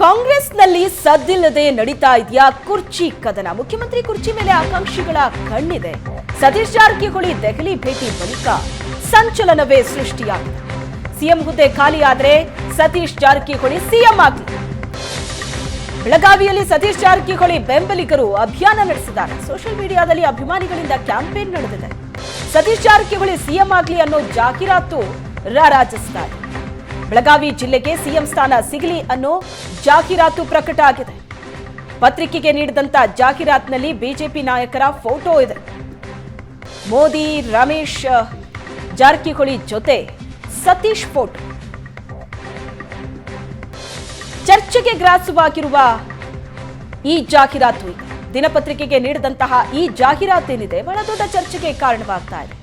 ಕಾಂಗ್ರೆಸ್ನಲ್ಲಿ ಸದ್ದಿಲ್ಲದೆ ನಡೀತಾ ಇದೆಯಾ ಕುರ್ಚಿ ಕದನ? ಮುಖ್ಯಮಂತ್ರಿ ಕುರ್ಚಿ ಮೇಲೆ ಆಕಾಂಕ್ಷಿಗಳ ಕಣ್ಣಿದೆ. ಸತೀಶ್ ಜಾರಕಿಹೊಳಿ ದೆಹಲಿ ಭೇಟಿ ಬಳಿಕ ಸಂಚಲನವೇ ಸೃಷ್ಟಿಯಾಗಿದೆ. ಸಿಎಂ ಹುದ್ದೆ ಖಾಲಿ ಆದರೆ ಸತೀಶ್ ಜಾರಕಿಹೊಳಿ ಸಿಎಂ ಆಗಲಿ. ಬೆಳಗಾವಿಯಲ್ಲಿ ಸತೀಶ್ ಜಾರಕಿಹೊಳಿ ಬೆಂಬಲಿಗರು ಅಭಿಯಾನ ನಡೆಸಿದ್ದಾರೆ. ಸೋಷಿಯಲ್ ಮೀಡಿಯಾದಲ್ಲಿ ಅಭಿಮಾನಿಗಳಿಂದ ಕ್ಯಾಂಪೇನ್ ನಡೆದಿದೆ. ಸತೀಶ್ ಜಾರಕಿಹೊಳಿ ಸಿಎಂ ಆಗಲಿ ಅನ್ನೋ ಜಾಹೀರಾತು ರಾರಾಜಿಸ್ತಾ ಇದೆ ಬೆಳಗಾವಿ ಜಿಲ್ಲೆಗೆ ಸಿಎಂ ಸ್ಥಾನ ಸಿಗಲಿ ಅನ್ನೋ ಜಾಹೀರಾತು ಪ್ರಕಟ ಆಗಿದೆ. ಪತ್ರಿಕೆಗೆ ನೀಡಿದಂತ ಜಾಹೀರಾತಿನಲ್ಲಿ ಬಿಜೆಪಿ ನಾಯಕರ ಫೋಟೋ ಇದೆ. ಮೋದಿ, ರಮೇಶ್ ಜಾರಕಿಹೊಳಿ ಜೊತೆ ಸತೀಶ್ ಫೋಟೋ. ಚರ್ಚೆಗೆ ಗ್ರಾಸವಾಗಿರುವ ಈ ಜಾಹೀರಾತು ದಿನಪತ್ರಿಕೆಗೆ ನೀಡಿದಂತಹ ಈ ಜಾಹೀರಾತೇನಿದೆ, ಬಹಳ ದೊಡ್ಡ ಚರ್ಚೆಗೆ ಕಾರಣವಾಗ್ತಾ ಇದೆ.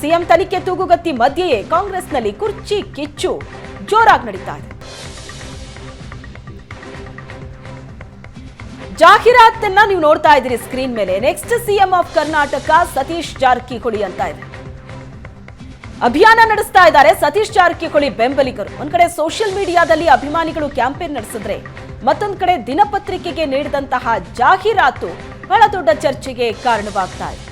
ಸಿಎಂ ತನಿಖೆ ತೂಗುಗತ್ತಿ ಮಧ್ಯೆಯೇ ಕಾಂಗ್ರೆಸ್ನಲ್ಲಿ ಕುರ್ಚಿ ಕಿಚ್ಚು. ಜೋರಾಗಿ ನಡೀತಾ ಇದೆ. ಜಾಹೀರಾತನ್ನ ನೀವು ನೋಡ್ತಾ ಇದ್ದೀರಿ ಸ್ಕ್ರೀನ್ ಮೇಲೆ. Next CM of Karnataka Satish Jarkiholi ಅಂತ ಇದೆ. ಅಭಿಯಾನ ನಡೆಸ್ತಾ ಇದ್ದಾರೆ ಸತೀಶ್ ಜಾರಕಿಹೊಳಿ ಬೆಂಬಲಿಗರು. ಒಂದ್ ಕಡೆ ಸೋಷಿಯಲ್ ಮೀಡಿಯಾದಲ್ಲಿ ಅಭಿಮಾನಿಗಳು ಕ್ಯಾಂಪೇನ್ ನಡೆಸಿದ್ರೆ, ಮತ್ತೊಂದ್ ಕಡೆ ದಿನಪತ್ರಿಕೆಗೆ ನೀಡಿದಂತಹ ಜಾಹೀರಾತು ಬಹಳ ದೊಡ್ಡ ಚರ್ಚೆಗೆ ಕಾರಣವಾಗ್ತಾ ಇದೆ.